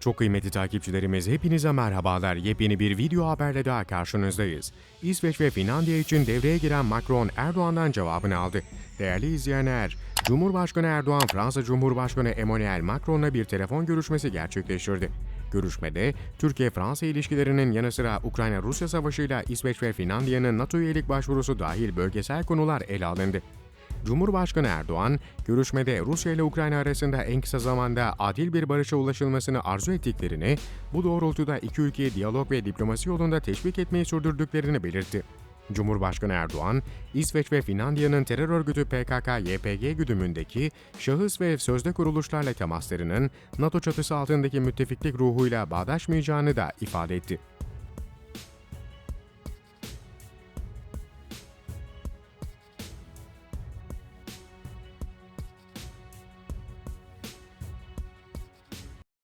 Çok kıymetli takipçilerimiz hepinize merhabalar. Yepyeni bir video haberle daha karşınızdayız. İsveç ve Finlandiya için devreye giren Macron Erdoğan'dan cevabını aldı. Değerli izleyenler, Cumhurbaşkanı Erdoğan Fransa Cumhurbaşkanı Emmanuel Macron'la bir telefon görüşmesi gerçekleştirdi. Görüşmede Türkiye-Fransa ilişkilerinin yanı sıra Ukrayna-Rusya savaşıyla İsveç ve Finlandiya'nın NATO üyelik başvurusu dahil bölgesel konular ele alındı. Cumhurbaşkanı Erdoğan, görüşmede Rusya ile Ukrayna arasında en kısa zamanda adil bir barışa ulaşılmasını arzu ettiklerini, bu doğrultuda iki ülkeyi diyalog ve diplomasi yolunda teşvik etmeyi sürdürdüklerini belirtti. Cumhurbaşkanı Erdoğan, İsveç ve Finlandiya'nın terör örgütü PKK-YPG güdümündeki şahıs ve sözde kuruluşlarla temaslarının NATO çatısı altındaki müttefiklik ruhuyla bağdaşmayacağını da ifade etti.